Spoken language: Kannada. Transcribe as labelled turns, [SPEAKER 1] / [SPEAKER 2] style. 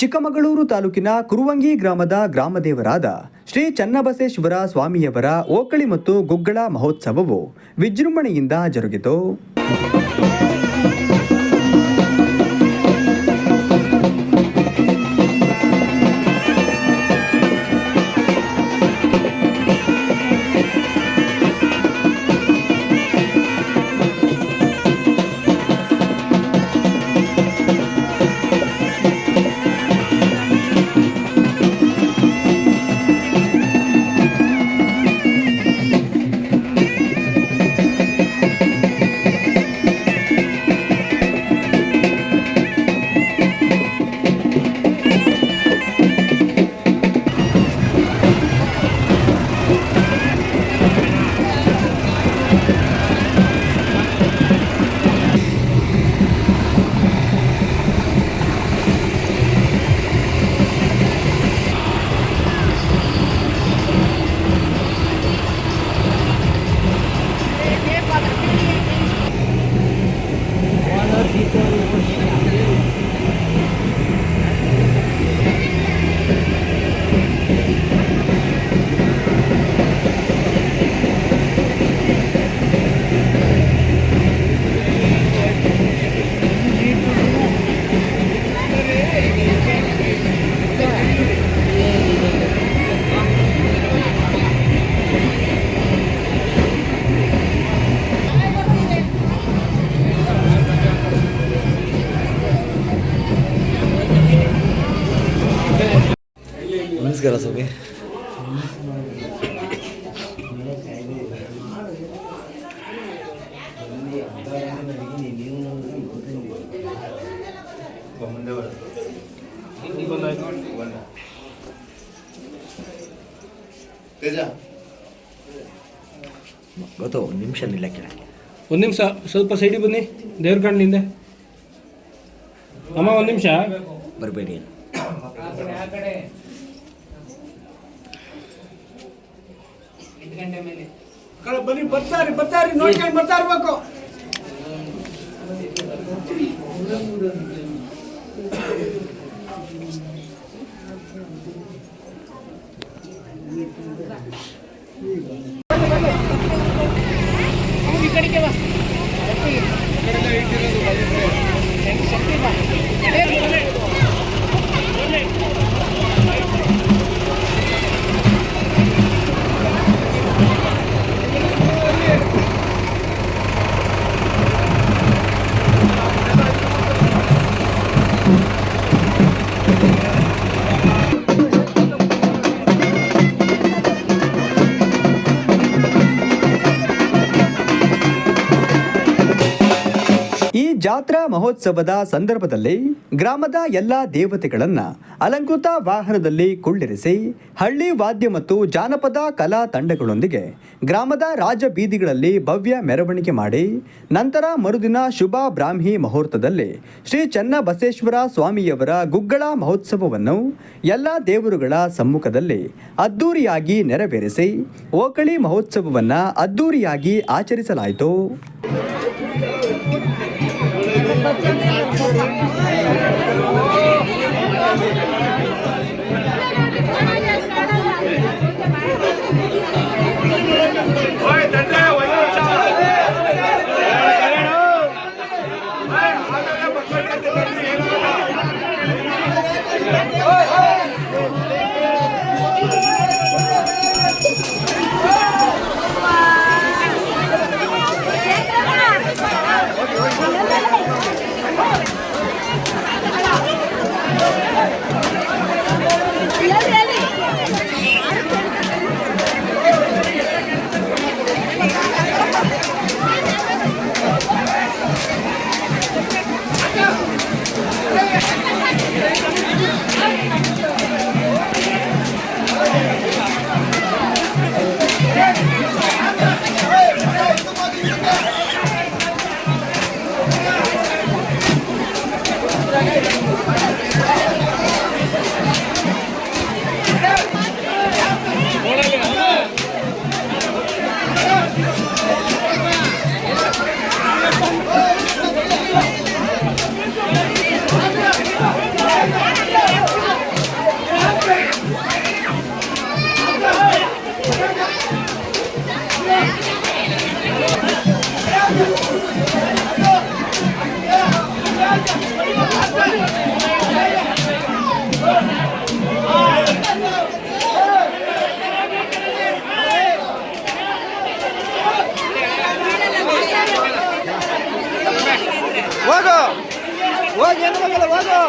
[SPEAKER 1] ಚಿಕ್ಕಮಗಳೂರು ತಾಲೂಕಿನ ಕುರುವಂಗಿ ಗ್ರಾಮದ ಗ್ರಾಮದೇವರಾದ ಶ್ರೀ ಚನ್ನಬಸೇಶ್ವರ ಸ್ವಾಮಿಯವರ ಓಕಳಿ ಮತ್ತು ಗುಗ್ಗಳ ಮಹೋತ್ಸವವು ವಿಜೃಂಭಣೆಯಿಂದ ಜರುಗಿತು.
[SPEAKER 2] ನಮಸ್ಕಾರ ಸ್ವಾಮಿ. ಗೊತ್ತು ಒಂದು ನಿಮಿಷ ನಿಲ್ಲಕ್ಕೆ
[SPEAKER 3] ಒಂದು ನಿಮಿಷ ಸ್ವಲ್ಪ ಸೈಡಿಗೆ ಬನ್ನಿ ದೇವ್ರ ಕಣ್ಣಿಂದ. ಅಮ್ಮ ಒಂದು ನಿಮಿಷ.
[SPEAKER 2] ಬರಬೇಡಿ.
[SPEAKER 4] ಬನ್ನಿ ಬರ್ತಾರೆ ಬರ್ತಾರೆ ನೋಡ್ಕೊಂಡು ಬರ್ತಾ ಇರ್ಬೇಕು
[SPEAKER 1] ಈ ಜಾತ್ರಾ ಮಹೋತ್ಸವದ ಸಂದರ್ಭದಲ್ಲಿ ಗ್ರಾಮದ ಎಲ್ಲ ದೇವತೆಗಳನ್ನು ಅಲಂಕೃತ ವಾಹನದಲ್ಲಿ ಕುಳ್ಳಿರಿಸಿ ಹಳ್ಳಿ ವಾದ್ಯ ಮತ್ತು ಜಾನಪದ ಕಲಾ ತಂಡಗಳೊಂದಿಗೆ ಗ್ರಾಮದ ರಾಜ ಬೀದಿಗಳಲ್ಲಿ ಭವ್ಯ ಮೆರವಣಿಗೆ ಮಾಡಿ ನಂತರ ಮರುದಿನ ಶುಭ ಬ್ರಾಹ್ಮಿ ಮುಹೂರ್ತದಲ್ಲಿ ಶ್ರೀ ಚನ್ನಬಸವೇಶ್ವರ ಸ್ವಾಮಿಯವರ ಗುಗ್ಗಳ ಮಹೋತ್ಸವವನ್ನು ಎಲ್ಲ ದೇವರುಗಳ ಸಮ್ಮುಖದಲ್ಲಿ ಅದ್ದೂರಿಯಾಗಿ ನೆರವೇರಿಸಿ ಓಕಳಿ ಮಹೋತ್ಸವವನ್ನು ಅದ್ದೂರಿಯಾಗಿ ಆಚರಿಸಲಾಯಿತು.
[SPEAKER 5] 到江边的，ಹೋಗೋ ಹೋಗಿ ಹೆಣ್ಣು ಮಕ್ಕಳು ಹೋಗೋ